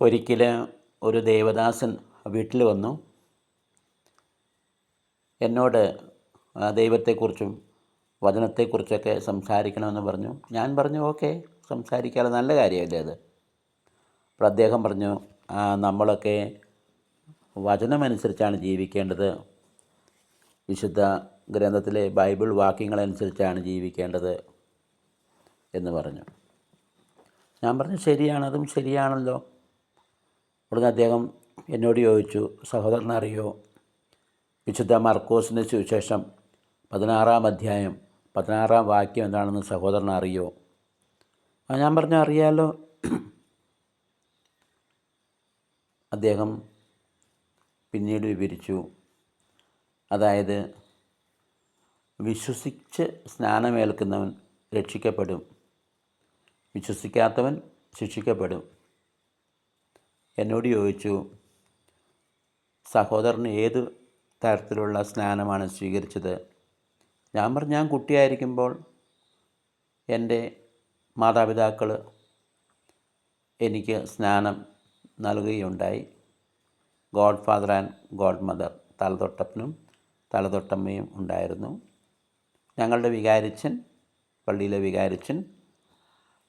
ഒരിക്കൽ ഒരു ദേവദാസൻ വീട്ടിൽ വന്നു. എന്നോട് ദൈവത്തെക്കുറിച്ചും വചനത്തെക്കുറിച്ചൊക്കെ സംസാരിക്കണമെന്ന് പറഞ്ഞു. ഞാൻ പറഞ്ഞു ഓക്കെ സംസാരിക്കാതെ നല്ല കാര്യമല്ലേ അത്? അപ്പോൾ അദ്ദേഹം പറഞ്ഞു നമ്മളൊക്കെ വചനമനുസരിച്ചാണ് ജീവിക്കേണ്ടത്. വിശുദ്ധ ഗ്രന്ഥത്തിലെ ബൈബിൾ വാക്യങ്ങളനുസരിച്ചാണ് ജീവിക്കേണ്ടത്. എന്ന് പറഞ്ഞു. ഞാൻ പറഞ്ഞു ശരിയാണ് അതും ശരിയാണല്ലോ. ഉടനെ അദ്ദേഹം എന്നോട് ചോദിച്ചു സഹോദരൻ അറിയോ? വിശുദ്ധ മർക്കോസിന്റെ സുവിശേഷം പതിനാറാം അധ്യായം പതിനാറാം വാക്യം എന്താണെന്ന് സഹോദരൻ അറിയോ? ആ ഞാൻ പറഞ്ഞു അറിയാലോ. അദ്ദേഹം പിന്നീട് വിവരിച്ചു അതായത് വിശ്വസിച്ച് സ്നാനമേൽക്കുന്നവൻ രക്ഷിക്കപ്പെടും വിശ്വസിക്കാത്തവൻ ശിക്ഷിക്കപ്പെടും. എന്നോട് ചോദിച്ചു സഹോദരൻ ഏത് തരത്തിലുള്ള സ്നാനമാണ് സ്വീകരിച്ചത്? ഞാൻ പറഞ്ഞു ഞാൻ കുട്ടിയായിരിക്കുമ്പോൾ എന്റെ മാതാപിതാക്കൾ എനിക്ക് സ്നാനം നൽകുകയുണ്ടായി. Godfather and godmother തലതൊട്ടപ്പനും തലതൊട്ടമ്മയും ഉണ്ടായിരുന്നു. ഞങ്ങളുടെ വികാരിച്ചൻ പള്ളിയിലെ വികാരിച്ചൻ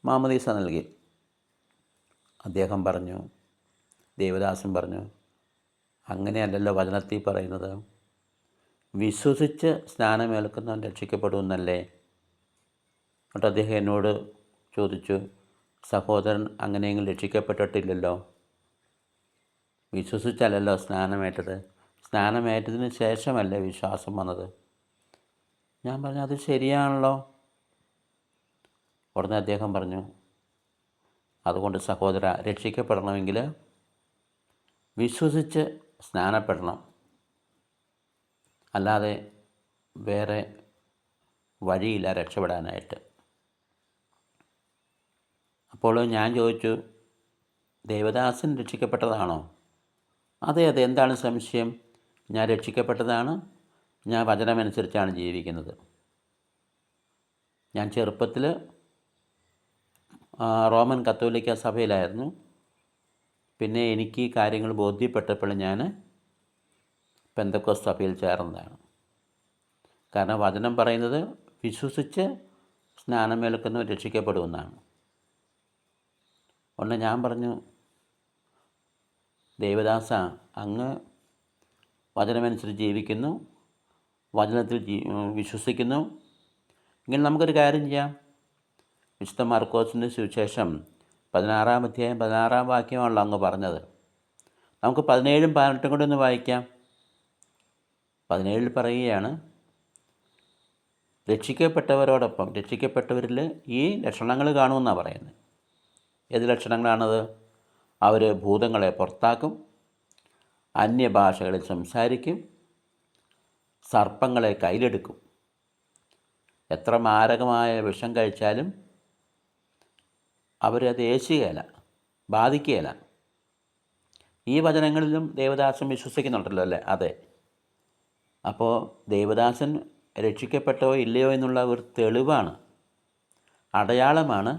മാമദീസ നൽകി. അദ്ദേഹം പറഞ്ഞു ദേവദാസൻ പറഞ്ഞു അങ്ങനെയല്ലല്ലോ വചനത്തിൽ പറയുന്നത്. വിശ്വസിച്ച് സ്നാനമേൽക്കുന്നവൻ രക്ഷിക്കപ്പെടുമെന്നല്ലേ? എന്നിട്ട് അദ്ദേഹം എന്നോട് ചോദിച്ചു സഹോദരൻ അങ്ങനെയെങ്കിലും രക്ഷിക്കപ്പെട്ടിട്ടില്ലല്ലോ. വിശ്വസിച്ചല്ലല്ലോ സ്നാനമേറ്റത്. സ്നാനമേറ്റതിന് ശേഷമല്ലേ വിശ്വാസം വന്നത്? ഞാൻ പറഞ്ഞു അത് ശരിയാണല്ലോ. ഉടനെ അദ്ദേഹം പറഞ്ഞു അതുകൊണ്ട് സഹോദര രക്ഷിക്കപ്പെടണമെങ്കിൽ വിശ്വസിച്ച് സ്നാനപ്പെടണം. അല്ലാതെ വേറെ വഴിയില്ല രക്ഷപ്പെടാനായിട്ട്. അപ്പോൾ ഞാൻ ചോദിച്ചു ദേവദാസൻ രക്ഷിക്കപ്പെട്ടതാണോ? അതെ അതെ. എന്താണ് സംശയം? ഞാൻ രക്ഷിക്കപ്പെട്ടതാണ്. ഞാൻ വചനമനുസരിച്ചാണ് ജീവിക്കുന്നത്. ഞാൻ ചെറുപ്പത്തിൽ റോമൻ കത്തോലിക്ക സഭയിലായിരുന്നു. പിന്നെ എനിക്ക് ഈ കാര്യങ്ങൾ ബോധ്യപ്പെട്ടപ്പോൾ ഞാൻ പെന്തക്കോസ് സഭയിൽ ചേർന്നതാണ്. കാരണം വചനം പറയുന്നത് വിശ്വസിച്ച് സ്നാനമേൽക്കുന്നവർ രക്ഷിക്കപ്പെടുമെന്നാണ്. ഒന്ന് ഞാൻ പറഞ്ഞു ദേവദാസ അങ്ങ് വചനമനുസരിച്ച് ജീവിക്കുന്നു വചനത്തിൽ വിശ്വസിക്കുന്നു. ഇങ്ങനെ നമുക്കൊരു കാര്യം ചെയ്യാം. വിശുദ്ധ മാർക്കോസിന്റെ സുവിശേഷം പതിനാറാം അധ്യായം പതിനാറാം വാക്യമാണല്ലോ അങ്ങ് പറഞ്ഞത്. നമുക്ക് പതിനേഴും പതിനെട്ടും കൂടി ഒന്ന് വായിക്കാം. പതിനേഴിൽ പറയുകയാണ് രക്ഷിക്കപ്പെട്ടവരോടൊപ്പം രക്ഷിക്കപ്പെട്ടവരിൽ ഈ ലക്ഷണങ്ങൾ കാണുമെന്നാണ് പറയുന്നത്. ഏത് ലക്ഷണങ്ങളാണത്? അവർ ഭൂതങ്ങളെ പുറത്താക്കും അന്യഭാഷകളിൽ സംസാരിക്കും സർപ്പങ്ങളെ കയ്യിലെടുക്കും. എത്ര മാരകമായ വിഷം കഴിച്ചാലും അവരത് ഏശുകയില്ല ബാധിക്കുകയില്ല ഈ വചനങ്ങളിലും ദേവദാസൻ വിശ്വസിക്കുന്നുണ്ടല്ലോ അല്ലേ? അതെ. അപ്പോൾ ദേവദാസൻ രക്ഷിക്കപ്പെട്ടോ ഇല്ലയോ എന്നുള്ള ഒരു തെളിവാണ് അടയാളമാണ്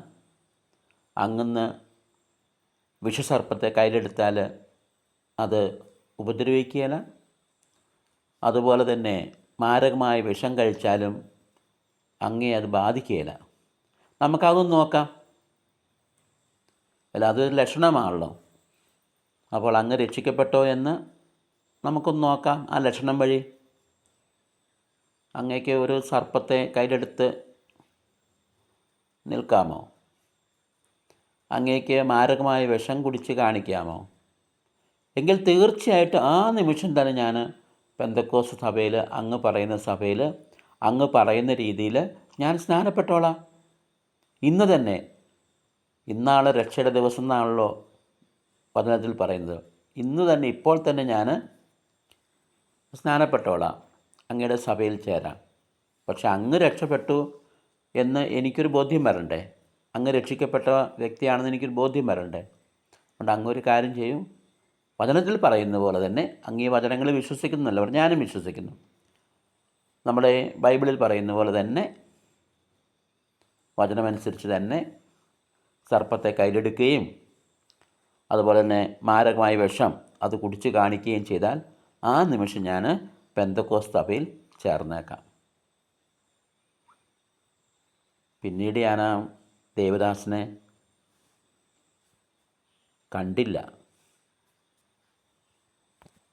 അങ്ങന്ന് വിഷസർപ്പത്തെ കയ്യിലെടുത്താൽ അത് ഉപദ്രവിക്കുകയില്ല അതുപോലെ തന്നെ മാരകമായ വിഷം കഴിച്ചാലും അങ്ങേ അത് ബാധിക്കുകയില്ല നമുക്കതൊന്ന് നോക്കാം. അല്ല അതൊരു ലക്ഷണമാണല്ലോ. അപ്പോൾ അങ്ങ് രക്ഷിക്കപ്പെട്ടോ എന്ന് നമുക്കൊന്ന് നോക്കാം. ആ ലക്ഷണം വഴി അങ്ങേക്ക് ഒരു സർപ്പത്തെ കയ്യിലെടുത്ത് നിൽക്കാമോ? അങ്ങേക്ക് മാരകമായ വിഷം കുടിച്ച് കാണിക്കാമോ? എങ്കിൽ തീർച്ചയായിട്ടും ആ നിമിഷം തന്നെ ഞാൻ പെന്തക്കോസ് സഭയിൽ അങ്ങ് പറയുന്ന സഭയിൽ അങ്ങ് പറയുന്ന രീതിയിൽ ഞാൻ സ്നാനപ്പെട്ടോളാം. ഇന്ന് തന്നെ ഇന്നാളെ രക്ഷയുടെ ദിവസം എന്നാണല്ലോ വചനത്തിൽ പറയുന്നത്. ഇന്ന് തന്നെ ഇപ്പോൾ തന്നെ ഞാൻ സ്നാനപ്പെട്ടോളാം അങ്ങയുടെ സഭയിൽ ചേരാം. പക്ഷെ അങ്ങ് രക്ഷപ്പെട്ടു എന്ന് എനിക്കൊരു ബോധ്യം വരണ്ടേ? അങ്ങ് രക്ഷിക്കപ്പെട്ട വ്യക്തിയാണെന്ന് എനിക്കൊരു ബോധ്യം വരണ്ടേ? അതുകൊണ്ട് അങ്ങൊരു കാര്യം ചെയ്യും. വചനത്തിൽ പറയുന്ന പോലെ തന്നെ അങ്ങ് ഈ വചനങ്ങൾ വിശ്വസിക്കുന്നല്ലോ ഞാനും വിശ്വസിക്കുന്നു. നമ്മുടെ ബൈബിളിൽ പറയുന്ന പോലെ തന്നെ വചനമനുസരിച്ച് തന്നെ സർപ്പത്തെ കയ്യിലെടുക്കുകയും അതുപോലെ തന്നെ മാരകമായ വിഷം അത് കുടിച്ച് കാണിക്കുകയും ചെയ്താൽ ആ നിമിഷം ഞാൻ പെന്തക്കോസ് സഭയിൽ ചേർന്നേക്കാം. പിന്നീട് ഞാൻ ആ ദേവദാസിനെ കണ്ടില്ല.